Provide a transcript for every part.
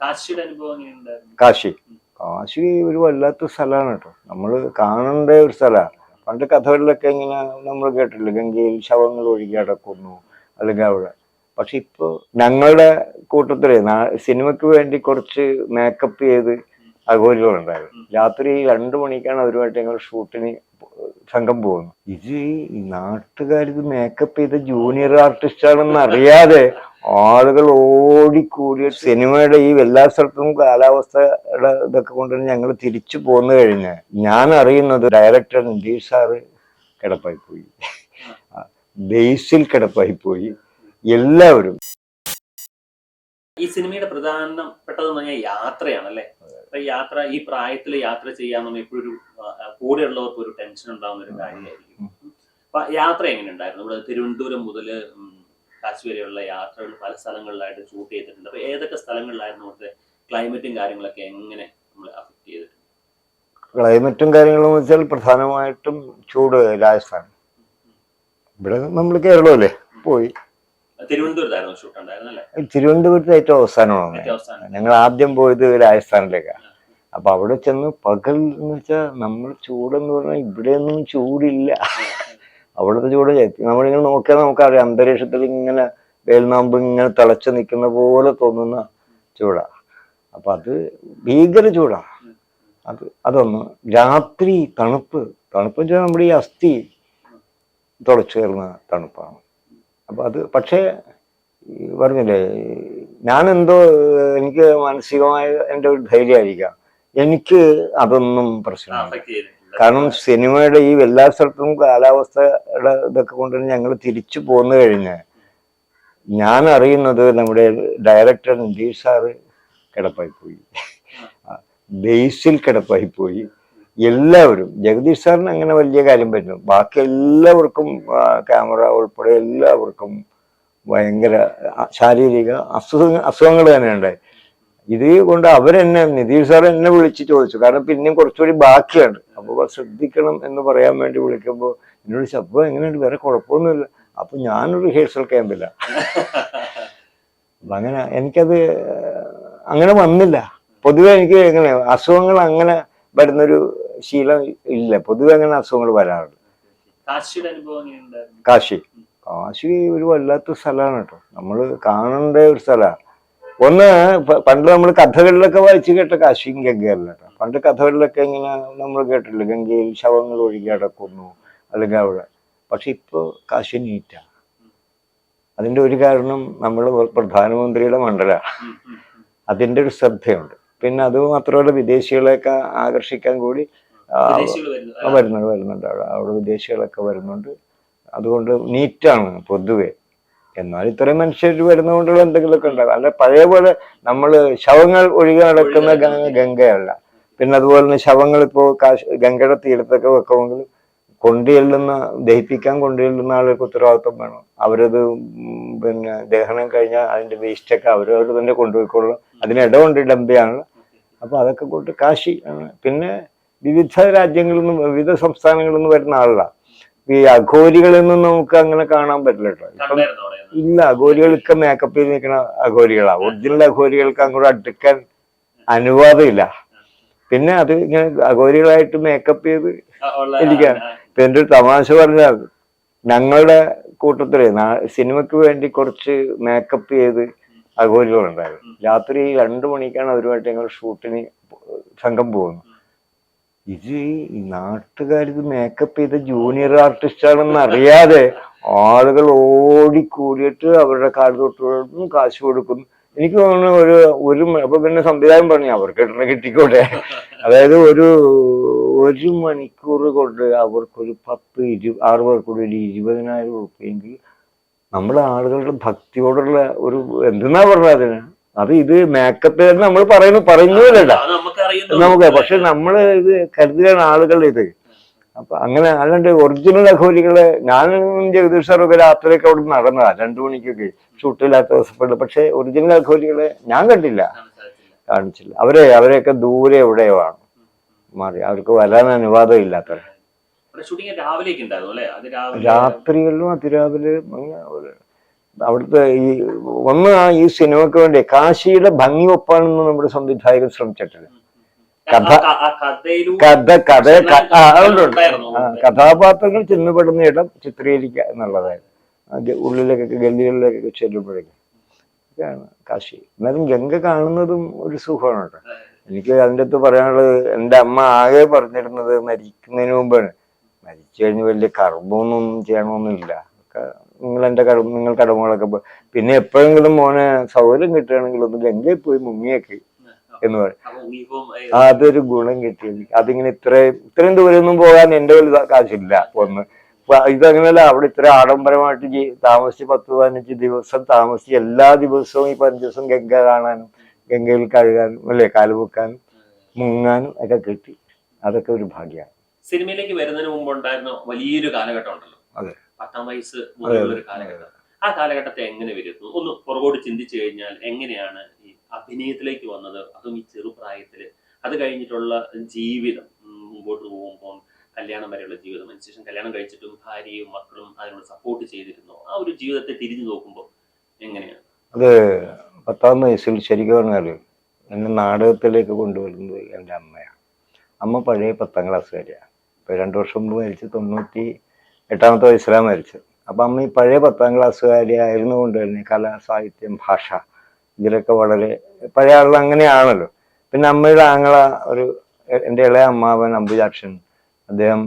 കാശിയുടെ അനുഭവം എങ്ങനെയുണ്ടായിരുന്നു? കാശി. കാശി ഒരു വല്ലാത്ത സ്ഥലമാണ് കേട്ടോ. നമ്മൾ കാണേണ്ട ഒരു സ്ഥലമാണ്. പണ്ട് കഥകളിലൊക്കെ ഇങ്ങനെ നമ്മൾ കേട്ടില്ല ഗംഗയിൽ ശവങ്ങൾ ഒഴുകി അടക്കുന്നു. അല്ലെങ്കിൽ അവിടെ. പക്ഷെ ഇപ്പോൾ ഞങ്ങളുടെ കൂട്ടത്തിൽ സിനിമക്ക് സിനിമയ്ക്ക് വേണ്ടി കുറച്ച് മേക്കപ്പ് ചെയ്ത് അഘോരികളുണ്ടായിരുന്നു രാത്രി രണ്ടു മണിക്കാണ് അവരുമായിട്ട് ഞങ്ങൾ ഷൂട്ടിന് സംഘം പോകുന്നു ഇത് ഈ നാട്ടുകാർ ഇത് മേക്കപ്പ് ചെയ്ത ജൂനിയർ ആർട്ടിസ്റ്റ് ആണെന്ന് അറിയാതെ ആളുകൾ ഓടിക്കൂടി സിനിമയുടെ ഈ എല്ലാ സ്ഥലത്തും കാലാവസ്ഥയുടെ ഇതൊക്കെ കൊണ്ട് ഞങ്ങൾ തിരിച്ചു പോന്നു കഴിഞ്ഞ് ഞാൻ അറിയുന്നത് ഡയറക്ടർ നിതീഷ് സാറ് കിടപ്പായി പോയി ബേസിൽ കിടപ്പായി പോയി എല്ലാവരും. ഈ സിനിമയുടെ പ്രധാനപ്പെട്ടതെന്ന് പറഞ്ഞാൽ യാത്രയാണ് അല്ലേ അപ്പൊ യാത്ര ഈ പ്രായത്തിൽ യാത്ര ചെയ്യാന്ന് എപ്പോഴും കൂടെയുള്ളവർക്ക് ഒരു ടെൻഷൻ ഉണ്ടാവുന്ന ഒരു കാര്യമായിരിക്കും. അപ്പൊ യാത്ര എങ്ങനെ ഉണ്ടായിരുന്നു ഇവിടെ തിരുവനന്തപുരം മുതൽ കാശ് വരെയുള്ള യാത്രകൾ പല സ്ഥലങ്ങളിലായിട്ട് ഷൂട്ട് ചെയ്തിട്ടുണ്ട്. അപ്പൊ ഏതൊക്കെ സ്ഥലങ്ങളിലായിരുന്നു അവിടുത്തെ ക്ലൈമറ്റും കാര്യങ്ങളൊക്കെ എങ്ങനെ നമ്മൾ അഫക്ട് ചെയ്തിട്ടുണ്ട്? ക്ലൈമറ്റും കാര്യങ്ങളും വെച്ചാൽ പ്രധാനമായിട്ടും ചൂട് രാജസ്ഥാൻ. ഇവിടെ നമ്മൾ കേരളമല്ലേ? പോയി. തിരുവനന്തപുരത്ത് ഏറ്റവും അവസാനമാണ് അവസാനം. ഞങ്ങൾ ആദ്യം പോയത് രാജസ്ഥാനിലേക്കാണ് അപ്പൊ അവിടെ ചെന്ന് പകൽ എന്ന് വെച്ചാൽ നമ്മൾ ചൂടെന്ന് പറഞ്ഞാൽ ഇവിടെയൊന്നും ചൂടില്ല. അവിടുത്തെ ചൂട് നമ്മളിങ്ങനെ നോക്കിയാൽ നമുക്കറിയാം അന്തരീക്ഷത്തിൽ ഇങ്ങനെ വേൽനാമ്പ് ഇങ്ങനെ തിളച്ചു നിൽക്കുന്ന പോലെ തോന്നുന്ന ചൂടാ. അപ്പൊ അത് ഭീകര ചൂടാ. അത് അതൊന്ന് രാത്രി തണുപ്പ് തണുപ്പ് വെച്ചാൽ നമ്മുടെ ഈ അസ്ഥി തുളച്ചു കയറുന്ന തണുപ്പാണ്. അപ്പൊ അത് പക്ഷേ പറഞ്ഞില്ലേ ഞാൻ എന്തോ എനിക്ക് മാനസികമായ എന്റെ ഒരു ധൈര്യമായിരിക്കാം. എനിക്ക് അതൊന്നും ചെയ്തിട്ടില്ല കാരണം സിനിമയുടെ ഈ എല്ലാ സ്ഥലത്തും കാലാവസ്ഥയുടെ ഇതൊക്കെ കൊണ്ട് ഞങ്ങൾ തിരിച്ചു പോന്നു കഴിഞ്ഞ് ഞാൻ അറിയുന്നത് നമ്മുടെ ഡയറക്ടർ നിതീഷ് സാറ് കിടപ്പായി പോയി ബേസിൽ കിടപ്പായി പോയി എല്ലാവരും ജഗദീഷ് സാറിന് അങ്ങനെ വലിയ കാര്യം പറ്റും ബാക്കി എല്ലാവർക്കും ക്യാമറ ഉൾപ്പെടെ എല്ലാവർക്കും ഭയങ്കര ശാരീരിക അസുഖ അസുഖങ്ങൾ തന്നെയുണ്ട്. ഇത് കൊണ്ട് അവരെന്നെ നിതീഷ് സാർ എന്നെ വിളിച്ച് ചോദിച്ചു. കാരണം പിന്നെയും കുറച്ചുകൂടി ബാക്കിയുണ്ട്. അപ്പോൾ ശ്രദ്ധിക്കണം എന്ന് പറയാൻ വേണ്ടി വിളിക്കുമ്പോൾ എന്നോട് ശബ്ദം എങ്ങനെയുണ്ട്? വേറെ കുഴപ്പമൊന്നുമില്ല. അപ്പൊ ഞാനൊരു റിഹേഴ്സൽ ക്യാമ്പില്ല അപ്പൊ അങ്ങനെ എനിക്കത് അങ്ങനെ വന്നില്ല. പൊതുവെ എനിക്ക് എങ്ങനെ അസുഖങ്ങൾ അങ്ങനെ വരുന്നൊരു ശീലം ഇല്ല. പൊതുവെ അങ്ങനെ അസുഖങ്ങൾ വരാറുണ്ട്. കാശി. കാശി ഒരു വല്ലാത്ത സ്ഥലമാണ് കേട്ടോ. നമ്മൾ കാണേണ്ട ഒരു സ്ഥലമാണ് ഒന്ന് പണ്ട് നമ്മൾ കഥകളിലൊക്കെ വായിച്ചു കേട്ട കാശിയും ഗംഗയല്ല പണ്ട് കഥകളിലൊക്കെ ഇങ്ങനെ നമ്മൾ കേട്ടില്ല ഗംഗയിൽ ശവങ്ങൾ ഒഴുകി അടക്കുന്നു അല്ലെങ്കിൽ അവിടെ. പക്ഷെ ഇപ്പോൾ കാശി നീറ്റ. അതിന്റെ ഒരു കാരണം നമ്മൾ പ്രധാനമന്ത്രിയുടെ മണ്ഡല. അതിന്റെ ഒരു ശ്രദ്ധയുണ്ട്. പിന്നെ അത് മാത്രമല്ല വിദേശികളെയൊക്കെ ആകർഷിക്കാൻ കൂടി വരുന്നുണ്ട് വരുന്നുണ്ട്. അവിടെ അവിടെ വിദേശികളൊക്കെ വരുന്നുണ്ട്. അതുകൊണ്ട് നീറ്റാണ് പൊതുവെ. എന്നാൽ ഇത്രയും മനുഷ്യർ വരുന്നതുകൊണ്ടുള്ള എന്തെങ്കിലുമൊക്കെ ഉണ്ടാകും. അല്ല പഴയ പോലെ നമ്മൾ ശവങ്ങൾ ഒഴുകി നടക്കുന്ന ഗംഗയല്ല. പിന്നെ അതുപോലെ തന്നെ ശവങ്ങൾ ഇപ്പോൾ കാശ് ഗംഗയുടെ തീരത്തൊക്കെ വെക്കുമെങ്കിൽ കൊണ്ടുചെല്ലുന്ന ദഹിപ്പിക്കാൻ കൊണ്ടുചെല്ലുന്ന ആളുകൾക്ക് ഉത്തരവാദിത്വം വേണം. അവരത് പിന്നെ ദഹനം കഴിഞ്ഞാൽ അതിന്റെ വേസ്റ്റൊക്കെ അവരവർ തന്നെ കൊണ്ടുപോയിക്കൊള്ളും അതിനിടമുണ്ട് ഡംബിയാണ് അപ്പൊ അതൊക്കെ കൊണ്ട് കാശി. ആണ് പിന്നെ വിവിധ രാജ്യങ്ങളിൽ നിന്നും വിവിധ സംസ്ഥാനങ്ങളിൽ നിന്ന് വരുന്ന ആളാണ് ഈ അഘോരികളിൽ നിന്ന് നമുക്ക് അങ്ങനെ കാണാൻ പറ്റില്ല കേട്ടോ ഇല്ല അഘോരികൾക്ക് മേക്കപ്പ് ചെയ്ത് നിൽക്കുന്ന അഘോരികളാ. ഒറിജിനൽ അഘോരികൾക്ക് അങ്ങോട്ട് അടുക്കാൻ അനുവാദമില്ല. പിന്നെ അത് ഇങ്ങനെ അഘോരികളായിട്ട് മേക്കപ്പ് ചെയ്ത് ഇരിക്കാൻ. ഇപ്പൊ എന്റെ ഒരു തമാശ പറഞ്ഞാൽ ഞങ്ങളുടെ കൂട്ടത്തിൽ സിനിമക്ക് സിനിമയ്ക്ക് വേണ്ടി കുറച്ച് മേക്കപ്പ് ചെയ്ത് അഘോരികളുണ്ടായിരുന്നു. രാത്രി രണ്ടു മണിക്കാണ് അവരുമായിട്ട് ഞങ്ങൾ ഷൂട്ടിന് സംഘം പോകുന്നു ഇത് ഈ മേക്കപ്പ് ചെയ്ത ജൂനിയർ ആർട്ടിസ്റ്റ് ആണെന്ന് അറിയാതെ ആളുകൾ ഓടിക്കൂടിയിട്ട് അവരുടെ കാട് തൊട്ടും കാശ് കൊടുക്കുന്നു. എനിക്ക് തോന്നുന്നു ഒരു ഒരു അപ്പൊ പിന്നെ സംവിധാനം പറഞ്ഞു അവർക്ക് കിട്ടണ കിട്ടിക്കോട്ടെ. അതായത് ഒരു ഒരു മണിക്കൂർ കൊണ്ട് അവർക്കൊരു പത്ത് ഇരു ആറ് പേർക്കൂടി ഒരു ഇരുപതിനായിരം ഉറുപ്പിയെങ്കിൽ നമ്മുടെ ആളുകളുടെ ഭക്തിയോടുള്ള ഒരു എന്തെന്നാ പറഞ്ഞത് അതിന്? അത് ഇത് മേക്കപ്പ് നമ്മൾ പറയുന്നു പറയുന്നില്ല അത് നമുക്കറിയുന്നു നമുക്ക് പക്ഷെ നമ്മൾ ഇത് കരുതുകയാണ് ആളുകൾ ഇത്. അപ്പൊ അങ്ങനെ അല്ലാണ്ട് ഒറിജിനൽ അഘോരികളെ ഞാൻ ജഗദീഷ് സാറൊക്കെ രാത്രിയൊക്കെ അവിടെ നടന്നതാ രണ്ടു മണിക്കൊക്കെ ഷൂട്ടില്ലാത്ത ദിവസപ്പെട്ടു. പക്ഷെ ഒറിജിനൽ അഘോരികളെ ഞാൻ കണ്ടില്ല. കാണിച്ചില്ല. അവരെ അവരെയൊക്കെ ദൂരെ എവിടെയോ ആണ് മാറി. അവർക്ക് വരാൻ അനുവാദം ഇല്ലാത്തവർ അത് രാത്രികളിലും അതിരാവിലെ അവിടുത്തെ ഈ ഒന്ന് ഈ സിനിമക്ക് വേണ്ടി കാശിയുടെ ഭംഗി ഒപ്പാണെന്ന് നമ്മുടെ സംവിധായകൻ ശ്രമിച്ചിട്ടില്ല. കഥ- കഥ കഥ. കഥാപാത്രങ്ങൾ ചെന്നുപെടുന്ന ഇടം ചിത്രീകരിക്കുക എന്നുള്ളതായിരുന്നു. ഉള്ളിലേക്കൊക്കെ ഗല്ലികളിലേക്കൊക്കെ ചെല്ലുമ്പോഴേക്കും. ഇതാണ് കാശി. എന്നാലും ഗംഗ കാണുന്നതും ഒരു സുഖമാണ് കേട്ടോ എനിക്ക് അതിന്റെ അടുത്ത് പറയാനുള്ളത് എന്റെ അമ്മ ആകെ പറഞ്ഞിരുന്നത് മരിക്കുന്നതിന് മുമ്പാണ്. മരിച്ചു കഴിഞ്ഞ് വലിയ കർമ്മമൊന്നും ചെയ്യണമെന്നില്ല. നിങ്ങൾ എന്റെ കടമ നിങ്ങൾ കടമകളൊക്കെ പിന്നെ എപ്പോഴെങ്കിലും മോനെ സൗകര്യം കിട്ടുകയാണെങ്കിൽ ഒന്ന് ഗംഗയിൽ പോയി മുങ്ങിയേക്ക്. എന്ന് പറയും. അതൊരു ഗുണം കിട്ടി. അതിങ്ങനെ ഇത്രയും ഇത്രയും ദൂരമൊന്നും പോകാൻ എന്റെ കയ്യിൽ കാശില്ല. ഒന്ന് ഇതങ്ങനെയല്ല അവിടെ ഇത്ര ആഡംബരമായിട്ട് താമസിച്ച് പത്ത് പതിനഞ്ച് ദിവസം താമസിച്ച് എല്ലാ ദിവസവും ഈ പതിനഞ്ച് ദിവസം ഗംഗ കാണാനും ഗംഗയിൽ കഴുകാനും അല്ലെ കാലുപൊക്കാനും മുങ്ങാനും ഒക്കെ കിട്ടി. അതൊക്കെ ഒരു ഭാഗ്യമാണ്. സിനിമയിലേക്ക് വരുന്നതിന് മുമ്പ് ഉണ്ടായിരുന്ന വലിയൊരു കാലഘട്ടം ഉണ്ടല്ലോ. അതെ. പത്താം വയസ്സ് മുതലുള്ള ഒരു കാലഘട്ടം. ആ കാലഘട്ടത്തെ എങ്ങനെ വരുന്നു? ഒന്ന് പുറകോട്ട് ചിന്തിച്ചു കഴിഞ്ഞാൽ എങ്ങനെയാണ് അഭിനയത്തിലേക്ക് വന്നത്. അതും ഈ ചെറുപ്രായത്തിൽ. അത് കഴിഞ്ഞിട്ടുള്ള ജീവിതം. മുമ്പോട്ട് പോകുമ്പോൾ കല്യാണം വരെയുള്ള ജീവിതം. അതിനുശേഷം കല്യാണം കഴിച്ചിട്ടും ഭാര്യയും മക്കളും അതിനോട് സപ്പോർട്ട് ചെയ്തിരുന്നു. ആ ഒരു ജീവിതത്തെ തിരിഞ്ഞു നോക്കുമ്പോൾ എങ്ങനെയാണ്? അത് പത്താം വയസ്സിൽ ശരിക്കും പറഞ്ഞാൽ എന്നെ നാടകത്തിലേക്ക് കൊണ്ടുവരുന്നത് എന്റെ അമ്മയാണ്. അമ്മ പഴയ പത്താം ക്ലാസ്സുകാരിയാണ് ഇപ്പോൾ രണ്ട് വർഷം മുമ്പ് മരിച്ച് തൊണ്ണൂറ്റി എട്ടാമത്തെ വയസ്സിലാണ് മരിച്ചത്. അപ്പം അമ്മ ഈ പഴയ പത്താം ക്ലാസ്സുകാരി ആയിരുന്നുകൊണ്ട് തന്നെ കല സാഹിത്യം ഭാഷ ഇതിലൊക്കെ വളരെ പഴയ ആളുകൾ അങ്ങനെയാണല്ലോ. പിന്നെ അമ്മയുടെ ആങ്ങള ഒരു എന്റെ ഇളയ അമ്മാവൻ അമ്പുജാക്ഷൻ അദ്ദേഹം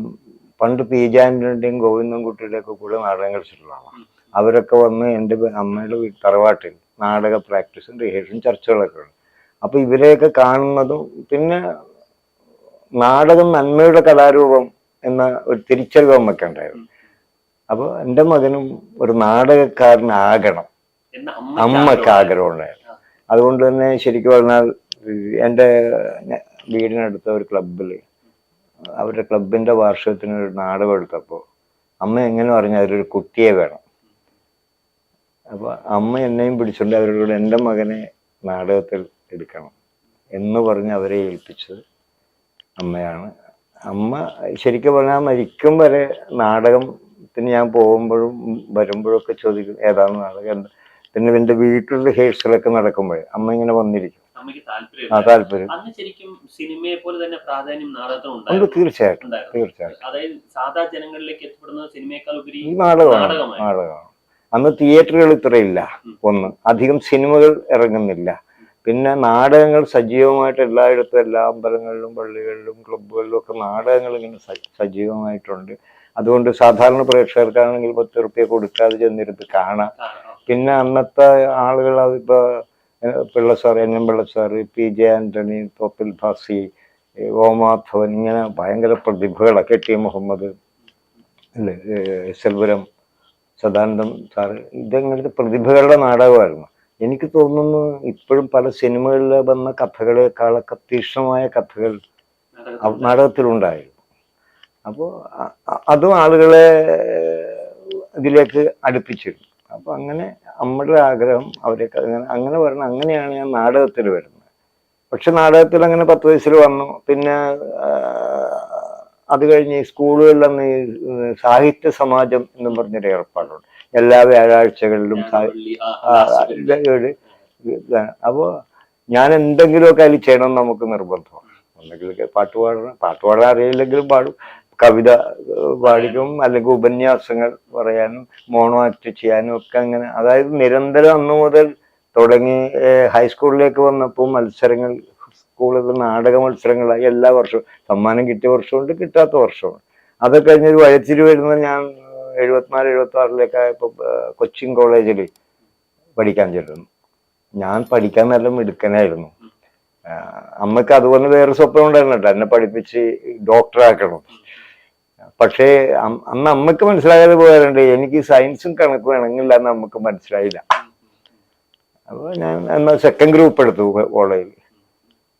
പണ്ട് പി ജാന്റെയും ഗോവിന്ദൻകുട്ടിയുടെയും ഒക്കെ കൂടെ നാടകം കളിച്ചിട്ടുള്ള ആളാണ് അവരൊക്കെ വന്ന് എന്റെ അമ്മയുടെ തറവാട്ടിൽ നാടക പ്രാക്ടീസും റിഹേഴ്സലും ചർച്ചകളൊക്കെ ഉണ്ട്. അപ്പൊ ഇവരെയൊക്കെ കാണുന്നതും പിന്നെ നാടകം നന്മയുടെ കലാരൂപം എന്ന ഒരു തിരിച്ചറിവ് അമ്മയ്ക്ക് ഉണ്ടായിരുന്നു. അപ്പോൾ എന്റെ മകനും ഒരു നാടകക്കാരനാകണം. എന്ന അമ്മയ്ക്ക് ആഗ്രഹം ഉണ്ടായിരുന്നു. അതുകൊണ്ട് തന്നെ ശരിക്കും പറഞ്ഞാൽ എന്റെ വീടിനടുത്ത ഒരു ക്ലബിൽ അവരുടെ ക്ലബിന്റെ വാർഷികത്തിന് ഒരു നാടകം എടുത്തപ്പോൾ അമ്മ എങ്ങനെ പറഞ്ഞാൽ അതിലൊരു കുട്ടിയെ വേണം. അപ്പോൾ അമ്മ എന്നെയും പിടിച്ചുകൊണ്ട് അവരോട് എന്റെ മകനെ നാടകത്തിൽ എടുക്കണം എന്ന് പറഞ്ഞ് അവരെ ഏൽപ്പിച്ചത് അമ്മയാണ്. അമ്മ ശരിക്കും പറഞ്ഞാൽ മരിക്കും വരെ നാടകത്തിന് ഞാൻ പോകുമ്പോഴും വരുമ്പോഴും ഒക്കെ ചോദിക്കും ഏതാണ് നാടകം? പിന്നെ എന്റെ വീട്ടിൽ റിഹേഴ്സലൊക്കെ നടക്കുമ്പോൾ അമ്മ ഇങ്ങനെ വന്നിരിക്കും. ആ താല്പര്യം. സിനിമയെ പോലെ തന്നെ പ്രാധാന്യം തീർച്ചയായിട്ടും തീർച്ചയായിട്ടും. അതായത് സാധാ ജനങ്ങളിലേക്ക് എത്തിപ്പെടുന്നത് സിനിമയേക്കാൾ ഉപരി ഈ നാടകമാണ് നാടകമാണ്. അന്ന് തിയേറ്ററുകൾ ഇത്രയില്ല. ഒന്ന് അധികം സിനിമകൾ ഇറങ്ങുന്നില്ല. പിന്നെ നാടകങ്ങൾ സജീവമായിട്ട് എല്ലായിടത്തും എല്ലാ അമ്പലങ്ങളിലും പള്ളികളിലും ക്ലബ്ബുകളിലും ഒക്കെ നാടകങ്ങൾ ഇങ്ങനെ സജീവമായിട്ടുണ്ട്. അതുകൊണ്ട് സാധാരണ പ്രേക്ഷകർക്കാണെങ്കിൽ പത്ത് റുപ്യ കൊടുക്കാതെ ചെന്നിരുന്ന് കാണാം. പിന്നെ അന്നത്തെ ആളുകൾ അതിപ്പോ Pillai sir N M Pillai sir P J Antony Thoppil Bhasi O Madhavan ഇങ്ങനെ ഭയങ്കര പ്രതിഭകളൊക്കെ ടി മുഹമ്മദ് അല്ലേ സെൽവരം സദാനന്ദം സാർ ഇതങ്ങനത്തെ പ്രതിഭകളുടെ നാടകമായിരുന്നു. എനിക്ക് തോന്നുന്നു ഇപ്പോഴും പല സിനിമകളിൽ വന്ന കഥകളെക്കാളൊക്കെ തീക്ഷണമായ കഥകൾ നാടകത്തിലുണ്ടായിരുന്നു. അപ്പോൾ അതും ആളുകളെ ഇതിലേക്ക് അടുപ്പിച്ചിരുന്നു. അപ്പോൾ അങ്ങനെ നമ്മുടെ ആഗ്രഹം അവരൊക്കെ അങ്ങനെ അങ്ങനെ വരണം. അങ്ങനെയാണ് ഞാൻ നാടകത്തിൽ വരുന്നത്. പക്ഷെ നാടകത്തിൽ അങ്ങനെ പത്ത് വയസ്സിൽ വന്നു. പിന്നെ അത് കഴിഞ്ഞ് ഈ സ്കൂളുകളിലന്ന് ഈ സാഹിത്യ സമാജം എന്നും പറഞ്ഞൊരു ഏർപ്പാടുണ്ട്. എല്ലാ വ്യാഴാഴ്ചകളിലും സാ- ആ, ആ, ക്ലാസ്സുകളിൽ. ഇത് ഒരു ഇതാണ്. അപ്പോ ഞാൻ എന്തെങ്കിലുമൊക്കെ അതിൽ ചെയ്യണം നമുക്ക് നിർബന്ധമാണ്. ഒന്നെങ്കിലൊക്കെ പാട്ട് പാടണം. പാട്ട് പാടാൻ അറിയില്ലെങ്കിലും പാടും. കവിത പാടിക്കും അല്ലെങ്കിൽ ഉപന്യാസങ്ങൾ പറയാനും മോണോ ആക്ട് ചെയ്യാനും ഒക്കെ അങ്ങനെ അതായത് നിരന്തരം അന്നു മുതൽ തുടങ്ങി ഹൈസ്കൂളിലേക്ക് വന്നപ്പോൾ മത്സരങ്ങൾ സ്കൂളിൽ നാടക മത്സരങ്ങളായി എല്ലാ വർഷവും സമ്മാനം കിട്ടിയ വർഷമുണ്ട് കിട്ടാത്ത വർഷമുണ്ട് അതൊക്കെ കഴിഞ്ഞൊരു വയച്ചിരി വരുന്ന ഞാൻ എഴുപത്തിനാല് എഴുപത്തി ആറിലേക്കായപ്പോൾ കൊച്ചിൻ കോളേജിൽ പഠിക്കാൻ ചെല്ലുന്നു ഞാൻ പഠിക്കാൻ നല്ല മിടുക്കനായിരുന്നു. അമ്മയ്ക്ക് അതുപോലെ വേറെ സ്വപ്നം ഉണ്ടായിരുന്നു എന്നെ പഠിപ്പിച്ച് ഡോക്ടറാക്കണം പക്ഷേ അന്ന് അമ്മയ്ക്ക് മനസ്സിലാകാതെ പോകാറുണ്ട് എനിക്ക് സയൻസും കണക്ക് വേണമെങ്കിൽ എന്ന് നമുക്ക് മനസ്സിലായില്ല. അപ്പോൾ ഞാൻ എന്നാൽ സെക്കൻഡ് ഗ്രൂപ്പ് എടുത്തു കോളേജിൽ.